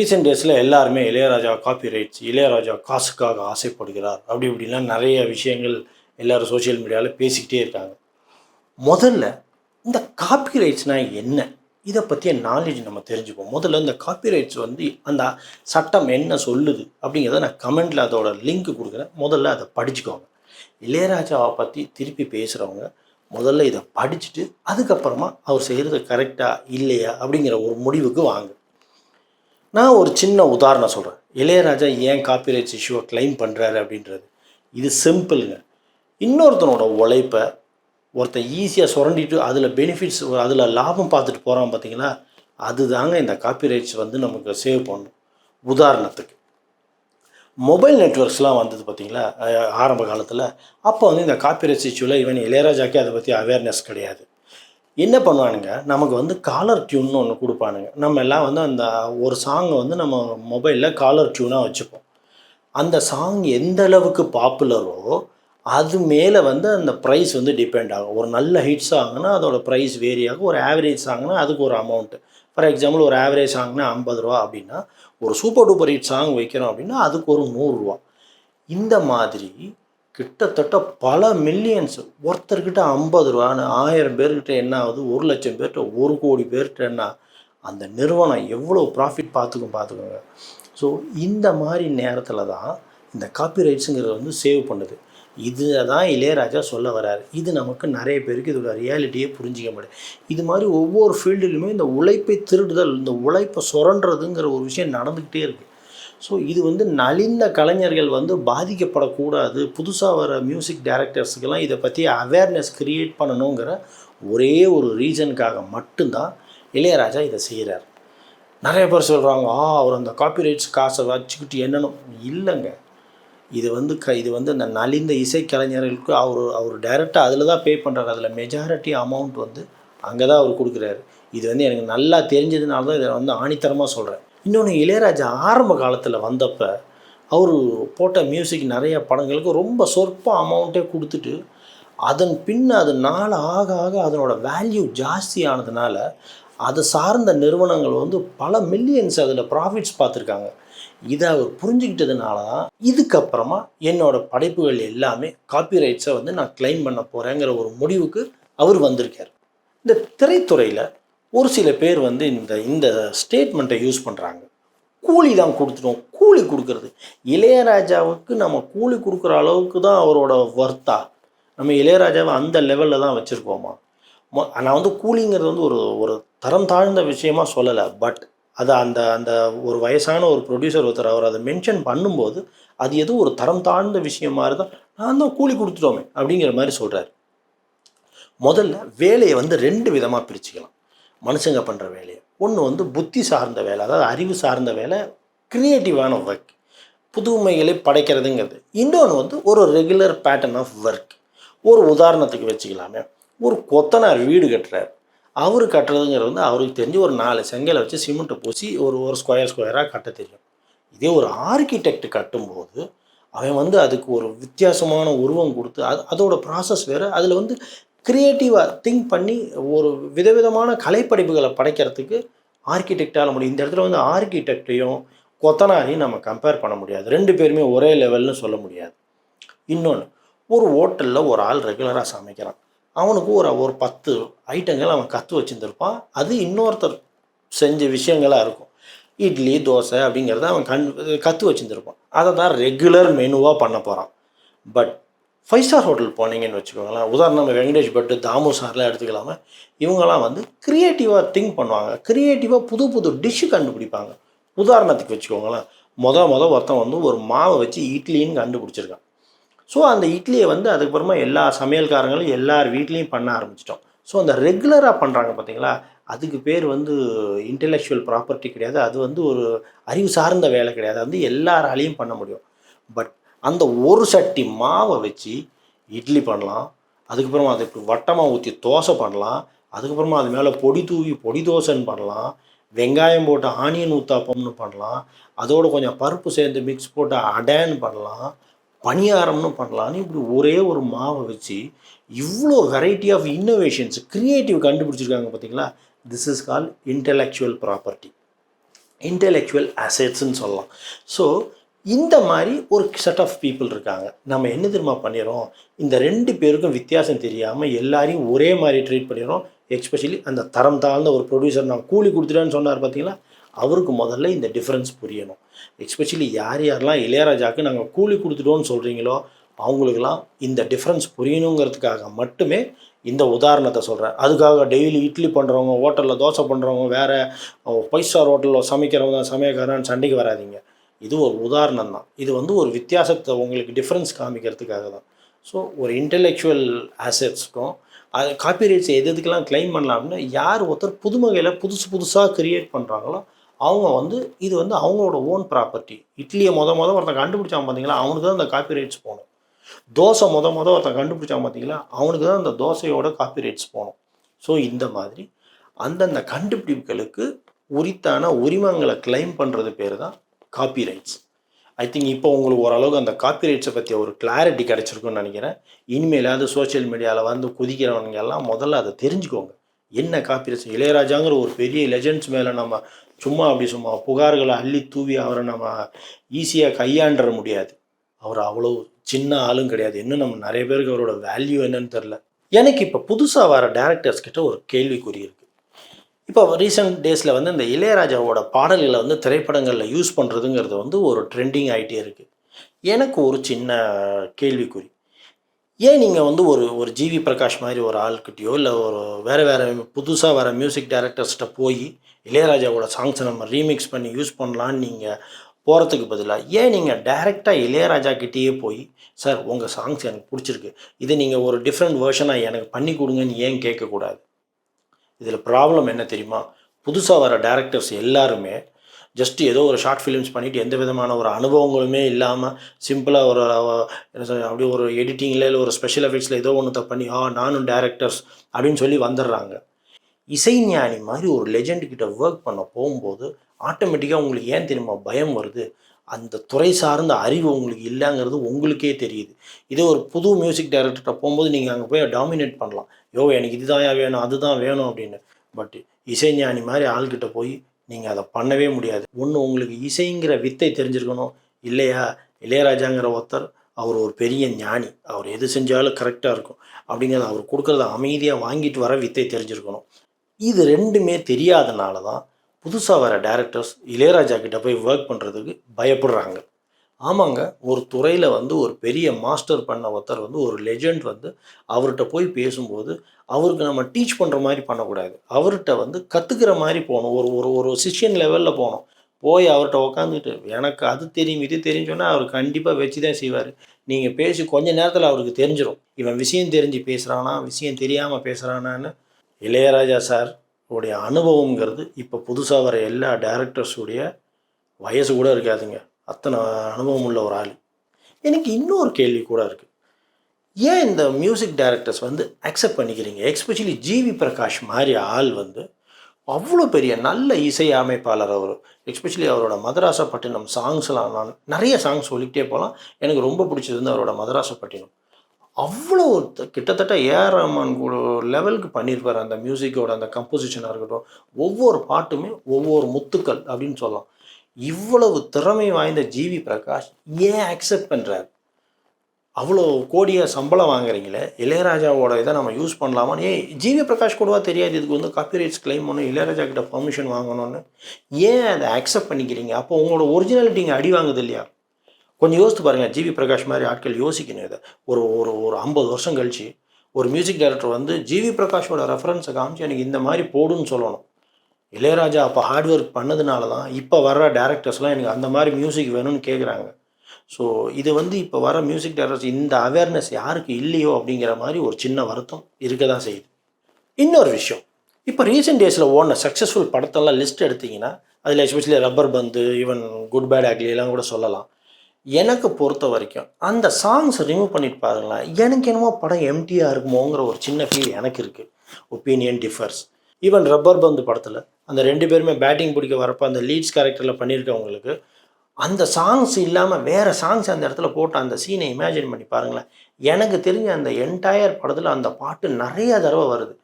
Recent டேஸில் எல்லாருமே Ilaiyaraaja copy rights Ilaiyaraaja காசுக்காக ஆசைப்படுகிறார். அப்படி இப்படிலாம் நிறைய விஷயங்கள் எல்லோரும் சோஷியல் மீடியாவில் பேசிக்கிட்டே இருக்காங்க. முதல்ல இந்த காப்பி ரைட்ஸ்னால் என்ன? இதை பற்றிய நாலேஜ் நம்ம தெரிஞ்சுப்போம். முதல்ல இந்த காப்பி ரைட்ஸ் வந்து அந்த சட்டம் என்ன சொல்லுது அப்படிங்கிறத நான் கமெண்டில் அதோட லிங்க் கொடுக்குறேன். முதல்ல அதை படிச்சுக்கோங்க. இளையராஜாவை பற்றி திருப்பி பேசுகிறவங்க முதல்ல இதை படிச்சுட்டு அதுக்கப்புறமா அவர் செய்கிறது கரெக்டாக இல்லையா அப்படிங்கிற ஒரு முடிவுக்கு வாங்க. நான் ஒரு சின்ன உதாரணம் சொல்கிறேன் இளையராஜா ஏன் காப்பிரைட்ஸ் இஷ்யூவை கிளைம் பண்ணுறாரு அப்படின்றது. இது சிம்பிளுங்க இன்னொருத்தனோட உழைப்பை ஒருத்தன் ஈஸியாக சுரண்டிட்டு அதில் பெனிஃபிட்ஸ் அதில் லாபம் பார்த்துட்டு போகிறான் பார்த்தீங்களா அதுதாங்க இந்த காப்பிரைட்ஸ் வந்து நமக்கு சேவ் பண்ணும். உதாரணத்துக்கு மொபைல் நெட்ஒர்க்ஸ்லாம் வந்தது பார்த்தீங்களா ஆரம்ப காலத்தில். அப்போ வந்து இந்த காப்பிரைட்ஸ் இஷ்யூவில் ஈவன் இளையராஜாக்கே அதை பற்றி அவேர்னஸ் கிடையாது. என்ன பண்ணுவானுங்க? நமக்கு வந்து காலர் டியூன்னு ஒன்று கொடுப்பானுங்க. நம்ம எல்லாம் வந்து அந்த ஒரு சாங்கை வந்து நம்ம மொபைலில் காலர் டியூனாக வச்சுப்போம். அந்த சாங் எந்த அளவுக்கு பாப்புலரோ அது மேலே வந்து அந்த ப்ரைஸ் வந்து டிபெண்ட் ஆகும். ஒரு நல்ல ஹிட் சாங்னா அதோட ப்ரைஸ் வேரி ஆகும். ஒரு ஆவரேஜ் சாங்னா அதுக்கு ஒரு அமௌண்ட்டு ஃபார் எக்ஸாம்பிள் ஒரு ஆவரேஜ் சாங்னா ஐம்பது ரூபா அப்படின்னா ஒரு சூப்பர் டூப்பர் ஹிட் சாங் வைக்கிறோம் அப்படின்னா அதுக்கு ஒரு நூறுரூவா இந்த மாதிரி கிட்டத்தட்ட பல மில்லியன்ஸ் ஒருத்தர்கிட்ட ஐம்பது ரூபான்னு ஆயிரம் பேர்கிட்ட என்ன ஆகுது? ஒரு லட்சம் பேர்கிட்ட ஒரு கோடி பேர்கிட்ட என்ன? அந்த நிறுவனம் எவ்வளோ ப்ராஃபிட் பார்த்துக்கும் பார்த்துக்கோங்க. ஸோ இந்த மாதிரி நேரத்தில் தான் இந்த காப்பி ரைட்ஸுங்கிறத வந்து சேவ் பண்ணுது. இது தான் இளையராஜா சொல்ல வராரு இது நமக்கு நிறைய பேருக்கு இதோட ரியாலிட்டியே புரிஞ்சிக்க முடியாது இது மாதிரி ஒவ்வொரு ஃபீல்டுலையுமே இந்த உழைப்பை திருடுதல் இந்த உழைப்பை சுரண்டுறதுங்கிற ஒரு விஷயம் நடந்துக்கிட்டே இருக்குது ஸோ இது வந்து நலிந்த கலைஞர்கள் வந்து பாதிக்கப்படக்கூடாது. புதுசாக வர மியூசிக் டைரக்டர்ஸுக்கெல்லாம் இதை பற்றி அவேர்னஸ் க்ரியேட் பண்ணணுங்கிற ஒரே ஒரு ரீசனுக்காக மட்டும்தான் இளையராஜா இதை செய்கிறார் நிறைய பேர் சொல்கிறாங்க ஆ அவர் அந்த காப்பிரைட்ஸ் காசை வச்சுக்கிட்டு என்னன்னு இல்லைங்க. இது வந்து க இது வந்து அந்த நலிந்த இசைக்கலைஞர்களுக்கு அவர் அவர் டைரெக்டாக அதில் தான் பே பண்ணுறாரு அதில் மெஜாரிட்டி அமௌண்ட் வந்து அங்கே தான் அவர் கொடுக்குறாரு. இது வந்து எனக்கு நல்லா தெரிஞ்சதுனால தான் இதை வந்து ஆணித்தரமாக சொல்கிறேன் இன்னொன்று இளையராஜா ஆரம்ப காலத்தில் வந்தப்போ அவர் போட்ட மியூசிக் நிறைய படங்களுக்கு ரொம்ப சொற்ப அமௌண்ட்டே கொடுத்துட்டு அதன் பின் அது நாள் ஆக ஆக அதனோட வேல்யூ ஜாஸ்தி ஆனதுனால அதை சார்ந்த நிறுவனங்கள் வந்து பல மில்லியன்ஸ் அதில் ப்ராஃபிட்ஸ் பார்த்துருக்காங்க. இதை அவர் புரிஞ்சுக்கிட்டதுனால தான் இதுக்கப்புறமா என்னோடய படைப்புகள் எல்லாமே காப்பிரைட்ஸை வந்து நான் க்ளைம் பண்ண போகிறேங்கிற ஒரு முடிவுக்கு அவர் வந்திருக்கார். இந்த திரைத்துறையில் ஒரு சில பேர் வந்து இந்த இந்த ஸ்டேட்மெண்ட்டை யூஸ் பண்ணுறாங்க கூலி தான் கொடுத்துட்டோம். கூலி கொடுக்கறது. இளையராஜாவுக்கு நம்ம கூலி கொடுக்குற அளவுக்கு தான் அவரோட வர்த்தா நம்ம இளையராஜாவை அந்த லெவலில் தான் வச்சுருக்கோமா? மொ நான் வந்து கூலிங்கிறது வந்து ஒரு ஒரு தரம் தாழ்ந்த விஷயமா சொல்லலை. பட் அது அந்த அந்த ஒரு வயசான ஒரு ப்ரொடியூசர் ஒருத்தர் அவர் அதை மென்ஷன் பண்ணும்போது அது ஏதோ ஒரு தரம் தாழ்ந்த விஷயம் மாதிரி தான் நான் தான் கூலி கொடுத்துட்டோமே அப்படிங்கிற மாதிரி சொல்கிறார் முதல்ல வேலையை வந்து ரெண்டு விதமாக பிரிச்சுக்கலாம். மனுஷங்க பண்ணுற வேலையை. ஒன்று வந்து புத்தி சார்ந்த வேலை அதாவது அறிவு சார்ந்த வேலை க்ரியேட்டிவான ஒர்க் புதுமைகளை படைக்கிறதுங்கிறது. இன்னொன்று வந்து ஒரு ரெகுலர் பேட்டர்ன் ஆஃப் ஒர்க் ஒரு உதாரணத்துக்கு வச்சுக்கலாமே. ஒரு கொத்தனார் வீடு கட்டுறார். அவர் கட்டுறதுங்கிறது வந்து அவருக்கு தெரிஞ்சு ஒரு நாலு செங்கலை வச்சு சிமெண்ட்டை பூசி ஒரு ஒரு ஸ்கொயர் ஸ்கொயராக கட்ட தெரியும். இதே ஒரு ஆர்கிடெக்ட் கட்டும்போது அவன் வந்து அதுக்கு ஒரு வித்தியாசமான உருவம் கொடுத்து அது அதோட ப்ராசஸ் வேறு. அதில் வந்து க்ரியேட்டிவாக திங்க் பண்ணி ஒரு விதவிதமான கலைப்படைப்புகளை படைக்கிறதுக்கு ஆர்கிடெக்டால் முடியும் இந்த இடத்துல வந்து ஆர்கிடெக்டையும் கொத்தனாரையும் நம்ம கம்பேர் பண்ண முடியாது. ரெண்டு பேருமே ஒரே லெவல்னு சொல்ல முடியாது. இன்னொன்று ஒரு ஹோட்டலில் ஒரு ஆள் ரெகுலராக சமைக்கிறான். அவனுக்கு ஒரு ஒரு பத்து ஐட்டங்கள் அவன் கற்று வச்சுருந்துருப்பான். அது இன்னொருத்தர் செஞ்ச விஷயங்களாக இருக்கும். இட்லி தோசை அப்படிங்கிறத அவன் கண் கற்று வச்சுருந்துருப்பான். அதை தான் ரெகுலர் மெனுவாக பண்ண போகிறான் பட் ஃபைவ் ஸ்டார் ஹோட்டல் போனீங்கன்னு வச்சுக்கோங்களேன். உதாரணம் வெங்கடேஷ் பட்டு தாமு சார்லாம் எடுத்துக்கலாமா. இவங்கெல்லாம் வந்து க்ரியேட்டிவாக திங்க் பண்ணுவாங்க. க்ரியேட்டிவாக புது புது டிஷ்ஷு கண்டுபிடிப்பாங்க. உதாரணத்துக்கு வச்சுக்கோங்களேன். மொதல் மொதல் ஒருத்தன் வந்து ஒரு மாவை வச்சு இட்லின்னு கண்டுபிடிச்சிருக்கான். ஸோ அந்த இட்லியை வந்து அதுக்கப்புறமா எல்லா சமையல்காரங்களும் எல்லார் வீட்லேயும் பண்ண ஆரம்பிச்சிட்டோம். ஸோ அந்த ரெகுலராக பண்ணுறாங்க பார்த்தீங்களா அதுக்கு பேர் வந்து இன்டெலெக்சுவல் ப்ராப்பர்ட்டி கிடையாது. அது வந்து ஒரு அறிவு சார்ந்த வேலை கிடையாது. அது வந்து எல்லாராலையும் பண்ண முடியும். பட் அந்த ஒரு சட்டி மாவை வச்சு இட்லி பண்ணலாம். அதுக்கப்புறமா அதுக்கு வட்டமாக ஊற்றி தோசை பண்ணலாம். அதுக்கப்புறமா அது மேலே பொடி தூவி பொடி தோசைன்னு பண்ணலாம். வெங்காயம் போட்டு ஆனியன் ஊத்தாப்பம்னு பண்ணலாம். அதோட கொஞ்சம் பருப்பு சேர்ந்து மிக்ஸ் போட்டு அடேன்னு பண்ணலாம். பணியாரம்னு பண்ணலான்னு இப்படி ஒரே ஒரு மாவை வச்சு இவ்வளோ வெரைட்டி ஆஃப் இன்னோவேஷன்ஸ் க்ரியேட்டிவ் கண்டுபிடிச்சிருக்காங்க பார்த்தீங்களா this is call intellectual property intellectual அசெட்ஸ்ன்னு சொல்லலாம். ஸோ இந்த மாதிரி ஒரு செட் ஆஃப் பீப்புள் இருக்காங்க. நம்ம என்ன தெரியுமா பண்ணிடுறோம் இந்த ரெண்டு பேருக்கும் வித்தியாசம் தெரியாமல் எல்லாரையும் ஒரே மாதிரி ட்ரீட் பண்ணிடுறோம் எக்ஸ்பெஷலி அந்த தரம் தாழ்ந்த ஒரு ப்ரொடியூசர் நான் கூலி கொடுத்துட்டேன்னு சொன்னார் பார்த்தீங்களா அவருக்கு முதல்ல இந்த டிஃப்ரென்ஸ் புரியணும். எக்ஸ்பெஷலி யார் யாரெல்லாம் இளையராஜாவுக்கு நாங்கள் கூலி கொடுத்துட்டோன்னு சொல்கிறீங்களோ அவங்களுக்கெல்லாம் இந்த டிஃப்ரென்ஸ் புரியணுங்கிறதுக்காக மட்டுமே இந்த உதாரணத்தை சொல்கிறேன் அதுக்காக டெய்லி இட்லி பண்ணுறவங்க ஹோட்டலில் தோசை பண்ணுறவங்க வேறு ஃபைவ் ஸ்டார் ஹோட்டலில் சமைக்கிறவங்க சமையக்காரன் சண்டைக்கு வராதீங்க. இது ஒரு உதாரணம் தான் இது வந்து ஒரு வித்தியாசத்தை உங்களுக்கு டிஃப்ரென்ஸ் காமிக்கிறதுக்காக தான் ஸோ ஒரு இன்டெலெக்சுவல் ஆசெட்ஸ்க்கும் அது காப்பிரைட்ஸ் எது எதுக்கெல்லாம் கிளைம் பண்ணலாம் அப்படின்னா யார் ஒருத்தர் புதுமகையில் புதுசு புதுசாக கிரியேட் பண்ணுறாங்களோ அவங்க வந்து இது வந்து அவங்களோட ஓன் ப்ராப்பர்ட்டி இட்லியை மொத மொதல் ஒருத்தன் கண்டுபிடிச்சான் பார்த்தீங்களா அவனுக்கு தான் அந்த காப்பிரைட்ஸ் போகணும். தோசை மொத மொதல் ஒருத்தன் கண்டுபிடிச்சான் பார்த்தீங்களா அவனுக்கு தான் அந்த தோசையோட காப்பிரைட்ஸ் போகணும். ஸோ இந்த மாதிரி அந்தந்த கண்டுபிடிப்புகளுக்கு உரித்தான உரிமங்களை கிளைம் பண்ணுறது பேர் தான் காப்பிரைட்ஸ் ஐ திங்க் இப்போ உங்களுக்கு ஓரளவுக்கு அந்த காப்பி ரைட்ஸை பற்றி ஒரு கிளாரிட்டி கிடச்சிருக்குன்னு நினைக்கிறேன். இனிமேலாவது சோஷியல் மீடியாவில் வந்து குதிக்கிறவங்க எல்லாம் முதல்ல அதை தெரிஞ்சுக்கோங்க. என்ன காப்பிரைட்ஸ் இளையராஜாங்கிற ஒரு பெரிய லெஜெண்ட்ஸ் மேலே நம்ம சும்மா அப்படி சும்மா புகார்களை அள்ளி தூவி அவரை நம்ம ஈஸியாக கையாண்டுற முடியாது. அவர் அவ்வளோ சின்ன ஆளும் கிடையாது. இன்னும் நம்ம நிறைய பேருக்கு அவரோட வேல்யூ என்னன்னு தெரில எனக்கு இப்போ புதுசாக வர டேரக்டர்ஸ் கிட்ட ஒரு கேள்விக்குறி இருக்குது இப்போ ரீசெண்ட் டேஸில் வந்து இந்த இளையராஜாவோட பாடல்களை வந்து திரைப்படங்களில் யூஸ் பண்ணுறதுங்கிறது வந்து ஒரு ட்ரெண்டிங் ஆகிட்டே இருக்குது எனக்கு ஒரு சின்ன கேள்விக்குறி. ஏன் நீங்கள் வந்து ஒரு ஒரு ஜிவி பிரகாஷ் மாதிரி ஒரு ஆள்கிட்டயோ இல்லை ஒரு வேறு வேறு புதுசாக வர மியூசிக் டைரக்டர்ஸ்கிட்ட போய் இளையராஜாவோட சாங்ஸை நம்ம ரீமிக்ஸ் பண்ணி யூஸ் பண்ணலான்னு நீங்கள் போகிறதுக்கு பதிலாக ஏன் நீங்கள் டைரெக்டாக இளையராஜா கிட்டேயே போய் சார் உங்கள் சாங்ஸ் எனக்கு பிடிச்சிருக்கு. இதை நீங்கள் ஒரு டிஃப்ரெண்ட் வேர்ஷனாக எனக்கு பண்ணி கொடுங்கன்னு ஏன் கேட்கக்கூடாது? இதில் ப்ராப்ளம் என்ன தெரியுமா? புதுசாக வர டேரக்டர்ஸ் எல்லாருமே ஜஸ்ட் ஏதோ ஒரு ஷார்ட் ஃபிலிம்ஸ் பண்ணிவிட்டு எந்த விதமான ஒரு அனுபவங்களுமே இல்லாமல் சிம்பிளாக ஒரு என்ன சொல்றது, அப்படியே ஒரு எடிட்டிங்கில் இல்லை ஒரு ஸ்பெஷல் எஃபெக்ட்ஸில் ஏதோ ஒன்று பண்ணி ஆ நானும் டேரக்டர்ஸ் அப்படின்னு சொல்லி வந்துடுறாங்க. இசைஞானி மாதிரி ஒரு லெஜெண்ட் கிட்ட ஒர்க் பண்ண போகும்போது ஆட்டோமேட்டிக்காக உங்களுக்கு ஏன் தெரியுமா பயம் வருது? அந்த துறை சார்ந்த அறிவு உங்களுக்கு இல்லைங்கிறது உங்களுக்கே தெரியுது. இதே ஒரு புது மியூசிக் டைரக்டர்கிட்ட போகும்போது நீங்கள் அங்கே போய் டாமினேட் பண்ணலாம். யோ எனக்கு இதுதான் வேணும் அதுதான் வேணும் அப்படின்னு. பட் இசைஞானி மாதிரி ஆள்கிட்ட போய் நீங்கள் அதை பண்ணவே முடியாது. ஒன்று உங்களுக்கு இசைங்கிற வித்தை தெரிஞ்சிருக்கணும். இல்லையா? இளையராஜாங்கிற ஒருத்தர் அவர் ஒரு பெரிய ஞானி. அவர் எது செஞ்சாலும் கரெக்டாக இருக்கும். அப்படிங்கிறத அவர் கொடுக்குறத அமைதியாக வாங்கிட்டு வர வித்தை தெரிஞ்சிருக்கணும். இது ரெண்டுமே தெரியாதனால தான் புதுசாக வர டேரக்டர்ஸ் இளையராஜா கிட்ட போய் ஒர்க் பண்ணுறதுக்கு பயப்படுறாங்க. ஆமாங்க ஒரு துறையில் வந்து ஒரு பெரிய மாஸ்டர் பண்ண ஒருத்தர் வந்து ஒரு லெஜெண்ட் வந்து அவர்கிட்ட போய் பேசும்போது அவருக்கு நம்ம டீச் பண்ணுற மாதிரி பண்ணக்கூடாது. அவர்கிட்ட வந்து கற்றுக்கிற மாதிரி போகணும். ஒரு ஒரு ஒரு சிஷியன் லெவலில் போகணும். போய் அவர்கிட்ட உக்காந்துட்டு எனக்கு அது தெரியும் இது தெரியும் சொன்னால் அவர் கண்டிப்பாக வச்சு தான் செய்வார். நீங்கள் பேசி கொஞ்ச நேரத்தில் அவருக்கு தெரிஞ்சிடும் இவன் விஷயம் தெரிஞ்சு பேசுகிறானா விஷயம் தெரியாமல் பேசுகிறானான்னு இளையராஜா சார் உடைய அனுபவங்கிறது இப்போ புதுசாக வர எல்லா டேரக்டர்ஸுடைய வயசு கூட இருக்காதுங்க. அத்தனை அனுபவம் உள்ள ஒரு ஆள். எனக்கு இன்னொரு கேள்வி கூட இருக்குது ஏன் இந்த மியூசிக் டைரக்டர்ஸ் வந்து அக்செப்ட் பண்ணிக்கிறீங்க? எக்ஸ்பெஷலி ஜிவி பிரகாஷ் மாதிரி ஆள் வந்து அவ்வளோ பெரிய நல்ல இசை அமைப்பாளர் அவர். எக்ஸ்பெஷலி அவரோட மதராசப்பட்டினம் சாங்ஸ்லாம் நான் நிறைய சாங்ஸ் சொல்லிக்கிட்டே போகலாம். எனக்கு ரொம்ப பிடிச்சது வந்து அவரோட மதராசப்பட்டினம். அவ்வளோ கிட்டத்தட்ட ஏஆர் ரஹ்மான் கூட லெவலுக்கு பண்ணியிருப்பார். அந்த மியூசிக்கோட அந்த கம்போசிஷனாக இருக்கட்டும். ஒவ்வொரு பாட்டுமே ஒவ்வொரு முத்துக்கள் அப்படின்னு சொல்லலாம். இவ்வளவு திறமை வாய்ந்த ஜிவி பிரகாஷ் ஏன் அக்செப்ட் பண்ணுறார் அவ்வளோ கோடிய சம்பளம் வாங்குறீங்களே இளையராஜாவோட இதை நம்ம யூஸ் பண்ணலாமான்னு ஏன் ஜிவி பிரகாஷ் கூடவா தெரியாது இதுக்கு வந்து காப்பிரைட்ஸ் கிளைம் பண்ணணும் இளையராஜா கிட்ட பர்மிஷன் வாங்கணும்னு. ஏன் அதை அக்செப்ட் பண்ணிக்கிறீங்க? அப்போ உங்களோட ஒரிஜினாலிட்டி இங்கே அடி வாங்குது இல்லையா? கொஞ்சம் யோசித்து பாருங்கள் ஜிவி பிரகாஷ் மாதிரி ஆட்கள் யோசிக்கணும் இதை. ஒரு ஒரு ஒரு ஐம்பது வருஷம் கழிச்சு ஒரு மியூசிக் டைரக்டர் வந்து ஜிவி பிரகாஷோட ரெஃபரன்ஸை காமிச்சு எனக்கு இந்த மாதிரி போடுன்னு சொல்லணும். இளையராஜா அப்போ ஹார்ட் ஒர்க் பண்ணதுனால தான் இப்போ வர்ற டேரக்டர்ஸ்லாம் எனக்கு அந்த மாதிரி மியூசிக் வேணும்னு கேட்குறாங்க ஸோ இது வந்து இப்போ வர மியூசிக் டேரக்டர்ஸ் இந்த அவேர்னஸ் யாருக்கு இல்லையோ அப்படிங்கிற மாதிரி ஒரு சின்ன வருத்தம் இருக்க தான் செய்யுது. இன்னொரு விஷயம் இப்போ ரீசெண்ட் டேஸில் ஓடின சக்ஸஸ்ஃபுல் படத்தெல்லாம் லிஸ்ட் எடுத்தீங்கன்னா அதில் எஸ்பெஷலி ரப்பர் பந்து ஈவன் குட் பேட் ஆக்லி எல்லாம் கூட சொல்லலாம். எனக்கு பொறுத்த வரைக்கும் அந்த சாங்ஸ் ரிமூவ் பண்ணிட்டு பாருங்களேன் எனக்கு என்னமோ படம் எம்டியாக இருக்குமோங்கிற ஒரு சின்ன ஃபீல் எனக்கு இருக்குது ஒப்பீனியன் டிஃபர்ஸ் ஈவன் ரப்பர் பந்து படத்தில் அந்த ரெண்டு பேருமே பேட்டிங் பிடிக்க வரப்போ அந்த லீட்ஸ் கேரக்டரில் பண்ணியிருக்கவங்களுக்கு அந்த சாங்ஸ் இல்லாமல் வேறு சாங்ஸ் அந்த இடத்துல போட்டு அந்த சீனை இமேஜின் பண்ணி பாருங்களேன். எனக்கு தெரிஞ்ச அந்த என்டையர் படத்தில் அந்த பாட்டு நிறைய தடவை வருது.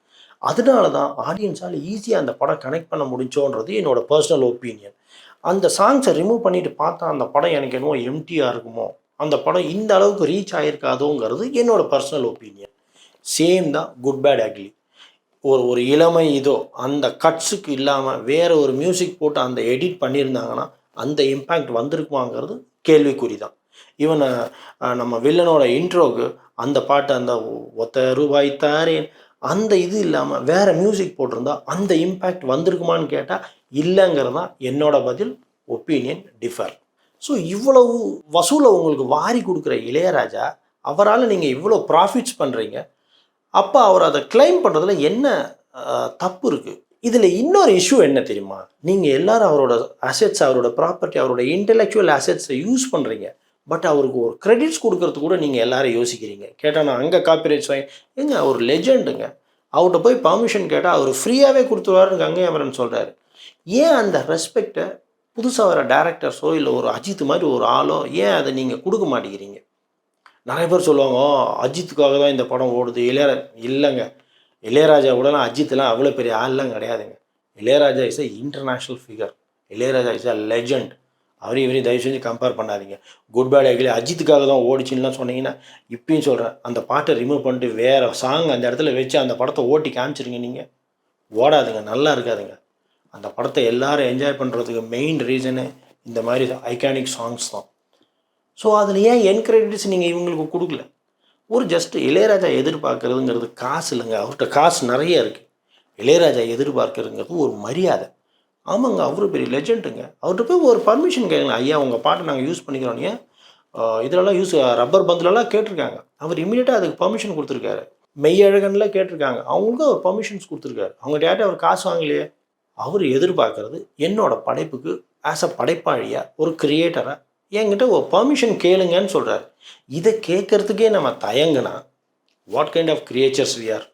அதனால தான் ஆடியன்ஸால் ஈஸியாக அந்த படம் கனெக்ட் பண்ண முடிஞ்சோன்றது என்னோடய பர்சனல் ஒப்பீனியன் அந்த சாங்ஸை ரிமூவ் பண்ணிட்டு பார்த்தா அந்த படம் எனக்கு என்னவோ எம்டியாக இருக்குமோ அந்த படம் இந்த அளவுக்கு ரீச் ஆகிருக்காதோங்கிறது என்னோட பர்சனல் ஒப்பீனியன் சேம் தான் குட் பேட் அக்லி ஒரு ஒரு இளமை இதோ அந்த கட்ஸுக்கு இல்லாமல் வேறு ஒரு மியூசிக் போட்டு அந்த எடிட் பண்ணியிருந்தாங்கன்னா அந்த இம்பேக்ட் வந்திருக்குமாங்கிறது கேள்விக்குறி தான் ஈவன் நம்ம வில்லனோட இன்ட்ரோக்கு அந்த பாட்டு அந்த ஒத்த ரூபாய் தாரேன் அந்த இது இல்லாமல் வேறு மியூசிக் போட்டிருந்தா அந்த இம்பேக்ட் வந்திருக்குமான்னு கேட்டால் இல்லைங்கிறது தான் என்னோட பதில் ஒப்பீனியன் டிஃபர் ஸோ இவ்வளவு வசூலை உங்களுக்கு வாரி கொடுக்குற இளையராஜா அவரால் நீங்கள் இவ்வளோ ப்ராஃபிட்ஸ் பண்ணுறீங்க அப்போ அவர் அதை கிளைம் பண்ணுறதுல என்ன தப்பு இருக்குது இதில் இன்னொரு இஷ்யூ என்ன தெரியுமா? நீங்கள் எல்லாரும் அவரோட அசெட்ஸ் அவரோட ப்ராப்பர்ட்டி அவரோட இன்டெலெக்சுவல் அசெட்ஸை யூஸ் பண்ணுறீங்க பட் அவருக்கு ஒரு கிரெடிட்ஸ் கொடுக்கறது கூட நீங்கள் எல்லாரும் யோசிக்கிறீங்க. கேட்டால் நான் அங்கே காப்பிரைட்ஸ் வாங்கி எங்க அவர் லெஜெண்டுங்க அவர்கிட்ட போய் பர்மிஷன் கேட்டால் அவர் ஃப்ரீயாகவே கொடுத்துருவாருன்னு கங்கை அமரன் சொல்கிறாரு ஏன் அந்த ரெஸ்பெக்டை புதுசாக வர டேரக்டர்ஸோ இல்லை ஒரு அஜித் மாதிரி ஒரு ஆளோ ஏன் அதை நீங்கள் கொடுக்க மாட்டேங்கிறீங்க? நிறைய பேர் சொல்லுவாங்க அஜித்துக்காக தான் இந்த படம் ஓடுது. இளையரா இல்லைங்க. இளையராஜா கூடலாம் அஜித்லாம் அவ்வளோ பெரிய ஆள்லாம் கிடையாதுங்க. Ilaiyaraaja is a international figure Ilaiyaraaja is a legend அவரையும் இவரையும் தயவு செஞ்சு கம்பேர் பண்ணாதீங்க. குட் பேட் அகிலே அஜித்துக்காக தான் ஓடிச்சுன்னுலாம் சொன்னீங்கன்னா இப்பயும் சொல்கிறேன் அந்த பாட்டை ரிமூவ் பண்ணிட்டு வேறு சாங் அந்த இடத்துல வச்சு அந்த படத்தை ஓட்டி காமிச்சிருங்க நீங்கள் ஓடாதுங்க நல்லா இருக்காதுங்க. அந்த படத்தை எல்லாரும் என்ஜாய் பண்ணுறதுக்கு மெயின் ரீசனு இந்த மாதிரி ஐகானிக் சாங்ஸ் தான். ஸோ அதில் ஏன் என் கிரெடிட்ஸ் நீங்கள் இவங்களுக்கு கொடுக்கல? ஒரு ஜஸ்ட் இளையராஜா எதிர்பார்க்கறதுங்கிறது காசு இல்லைங்க. அவர்கிட்ட காசு நிறைய இருக்குது இளையராஜா எதிர்பார்க்கறதுங்கிறது ஒரு மரியாதை. ஆமாங்க அவரு பெரிய லெஜெண்டுங்க அவர்கிட்ட போய் ஒரு பர்மிஷன் கேட்கலாம் ஐயா உங்கள் பாட்டை நாங்கள் யூஸ் பண்ணிக்கிறோம். ஏன்? இதிலலாம் யூஸ் ரப்பர் பந்துலலாம் கேட்டிருக்காங்க. அவர் இமீடியட்டாக அதுக்கு பர்மிஷன் கொடுத்துருக்காரு. மெய்யழகன்லாம் கேட்டிருக்காங்க. அவங்களுக்கும் அவர் பர்மிஷன்ஸ் கொடுத்துருக்காரு. அவங்க டேட்டா அவர் காசு வாங்கலையே? அவர் எதிர்பார்க்கறது என்னோடய படைப்புக்கு ஆஸ் அ படைப்பாளியாக ஒரு கிரியேட்டராக என்கிட்ட ஒரு பர்மிஷன் கேளுங்கன்னு சொல்கிறாரு இதை கேட்கறதுக்கே நம்ம தயங்குனா what kind of creatures we are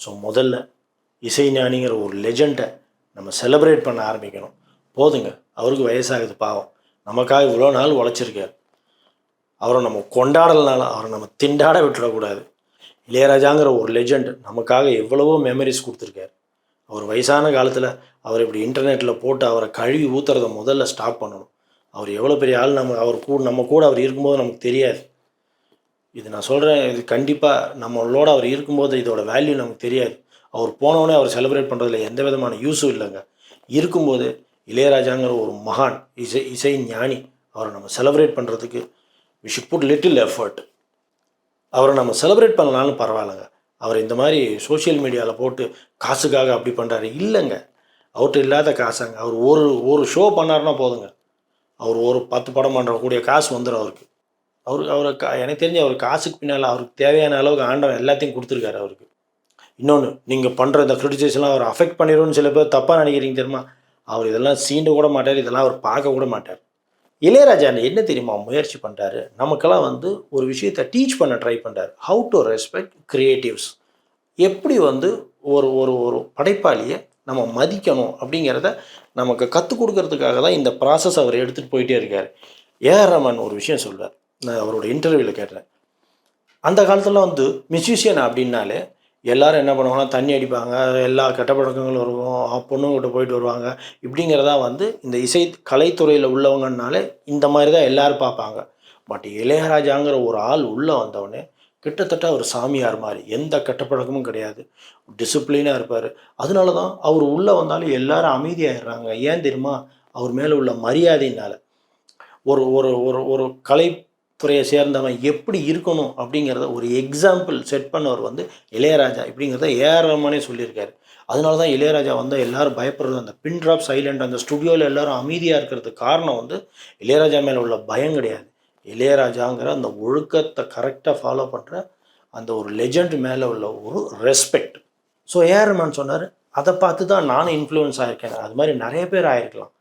so முதல்ல இசைஞானிங்கிற ஒரு லெஜெண்டை நம்ம செலிப்ரேட் பண்ண ஆரம்பிக்கணும். போதுங்க அவருக்கு வயசாகுது பாவம். நமக்காக இவ்வளோ நாள் உழைச்சிருக்கார். அவரை நம்ம கொண்டாடலனாலும் அவரை நம்ம திண்டாட விட்டுடக்கூடாது இளையராஜாங்கிற ஒரு லெஜெண்ட் நமக்காக எவ்வளவோ மெமரிஸ் கொடுத்துருக்காரு. அவர் வயசான காலத்தில் அவர் இப்படி இன்டர்நெட்டில் போட்டு அவரை கழுவி ஊற்றுறத முதல்ல ஸ்டாப் பண்ணணும். அவர் எவ்வளோ பெரிய ஆள் நம்ம அவர் கூட நம்ம கூட அவர் இருக்கும்போது நமக்கு தெரியாது. இது நான் சொல்கிறேன் இது கண்டிப்பாக நம்மளோட அவர் இருக்கும்போது இதோட வேல்யூ நமக்கு தெரியாது. அவர் போனவொடனே அவர் செலிப்ரேட் பண்ணுறதுல எந்த விதமான யூஸும் இல்லைங்க. இருக்கும்போது இளையராஜாங்கிற ஒரு மகான் இசை இசை ஞானி அவரை நம்ம செலிப்ரேட் பண்ணுறதுக்கு we should put little effort அவரை நம்ம செலிப்ரேட் பண்ணலாம்னு பரவாயில்லைங்க. அவர் இந்த மாதிரி சோஷியல் மீடியாவில் போட்டு காசுக்காக அப்படி பண்ணுறாரு இல்லைங்க. அவர்கிட்ட இல்லாத காசாங்க. அவர் ஒரு ஒரு ஷோ பண்ணாருன்னா போதுங்க. அவர் ஒரு பத்து படம் பண்ணுறக்கூடிய காசு வந்துடும் அவருக்கு. அவருக்கு அவர் எனக்கு தெரிஞ்சு அவர் காசுக்கு பின்னால் அவருக்கு தேவையான அளவுக்கு ஆண்டவன் எல்லாத்தையும் கொடுத்துருக்காரு அவருக்கு. இன்னொன்று நீங்கள் பண்ணுற இந்த கிரிட்டிசைஸ்லாம் அவர் அஃபெக்ட் பண்ணிடும்னு சில பேர் தப்பாக நினைக்கிறீங்க தெரியுமா? அவர் இதெல்லாம் சீண்டு கூட மாட்டார் இதெல்லாம் அவர் பார்க்க கூட மாட்டார். இளையராஜா என்ன தெரியுமா முயற்சி பண்ணுறாரு நமக்கெல்லாம் வந்து ஒரு விஷயத்தை டீச் பண்ண ட்ரை பண்ணுறாரு ஹவு டு ரெஸ்பெக்ட் க்ரியேட்டிவ்ஸ் எப்படி வந்து ஒரு ஒரு ஒரு படைப்பாளியை நம்ம மதிக்கணும் அப்படிங்கிறத நமக்கு கற்றுக் கொடுக்கறதுக்காக தான் இந்த ப்ராசஸ் அவர் எடுத்துகிட்டு போயிட்டே இருக்கார். ஏஆர் ரமன் ஒரு விஷயம் சொல்வார் நான் அவரோட இன்டர்வியூவில் கேட்டேன். அந்த காலத்தில் வந்து மியூசிஷியன் அப்படின்னாலே எல்லாரும் என்ன பண்ணுவாங்கன்னா தண்ணி அடிப்பாங்க எல்லா கெட்ட பழக்கங்களும் இருக்கும் பொண்ணுங்கிட்ட போயிட்டு வருவாங்க. இப்படிங்கிறதா வந்து இந்த இசை கலைத்துறையில் உள்ளவங்கனாலே இந்த மாதிரி தான் எல்லோரும் பார்ப்பாங்க. பட் இளையராஜாங்கிற ஒரு ஆள் உள்ளே வந்தவொடனே கிட்டத்தட்ட அவர் சாமியார் மாதிரி. எந்த கட்டப்பழக்கமும் கிடையாது. டிசிப்ளினாக இருப்பார். அதனால தான் அவர் உள்ளே வந்தாலும் எல்லாரும் அமைதியாகிடுறாங்க ஏன் தெரியுமா? அவர் மேலே உள்ள மரியாதையினால். ஒரு ஒரு ஒரு ஒரு கலைத்துறையை சேர்ந்தவன் எப்படி இருக்கணும் அப்படிங்கிறத ஒரு எக்ஸாம்பிள் செட் பண்ணவர் வந்து இளையராஜா இப்படிங்கிறத ஏஆர் ரஹ்மானே சொல்லியிருக்காரு. அதனால தான் இளையராஜா வந்து எல்லாரும் பயப்படுறது அந்த பின் ட்ராப் சைலண்ட் அந்த ஸ்டுடியோவில் எல்லாரும் அமைதியாக இருக்கிறதுக்கு காரணம் வந்து இளையராஜா மேலே உள்ள பயம் கிடையாது. இளையராஜாங்கிற அந்த ஒழுக்கத்தை கரெக்டாக ஃபாலோ பண்ணுற அந்த ஒரு லெஜண்ட் மேலே உள்ள ஒரு ரெஸ்பெக்ட் ஸோ ஏஆர் சொன்னார் அதை பார்த்து தான் நானும் இன்ஃப்ளூயன்ஸ் ஆகிருக்கேன் அது மாதிரி நிறைய பேர் ஆகிருக்கலாம்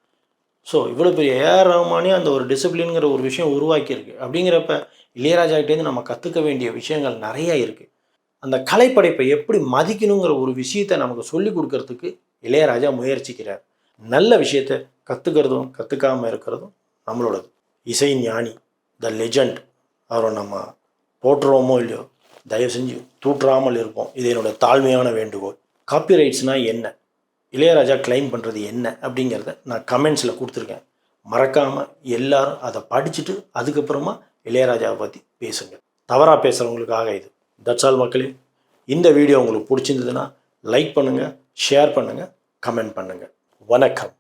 ஸோ இவ்வளோ பெரிய ஏஆர் ரஹ்மானே அந்த ஒரு டிசிப்ளின்ங்கிற ஒரு விஷயம் உருவாக்கியிருக்கு. அப்படிங்கிறப்ப இளையராஜாகிட்டேருந்து நம்ம கற்றுக்க வேண்டிய விஷயங்கள் நிறையா இருக்குது அந்த கலைப்படைப்பை எப்படி மதிக்கணுங்கிற ஒரு விஷயத்தை நமக்கு சொல்லி கொடுக்கறதுக்கு இளையராஜா முயற்சிக்கிறார். நல்ல விஷயத்தை கற்றுக்கிறதும் கற்றுக்காமல் இருக்கிறதும் நம்மளோடது. இசை ஞானி. த லெஜண்ட் அவரை நம்ம போட்டுருவோமோ இல்லையோ தயவு செஞ்சு தூற்றாமல் இருப்போம். இது என்னோட தாழ்மையான வேண்டுகோள். காப்பிரைட்ஸ்னால் என்ன? இளையராஜா கிளைம் பண்ணுறது என்ன அப்படிங்கிறத நான் கமெண்ட்ஸில் கொடுத்துருக்கேன். மறக்காமல் எல்லாரும் அதை படிச்சுட்டு அதுக்கப்புறமா இளையராஜாவை பற்றி பேசுங்க தவறாக பேசுகிறவங்களுக்காக இது. தட்ஸ் ஆல் மக்களே. இந்த வீடியோ உங்களுக்கு பிடிச்சிருந்ததுன்னா லைக் பண்ணுங்கள் ஷேர் பண்ணுங்கள் கமெண்ட் பண்ணுங்கள் வணக்கம்.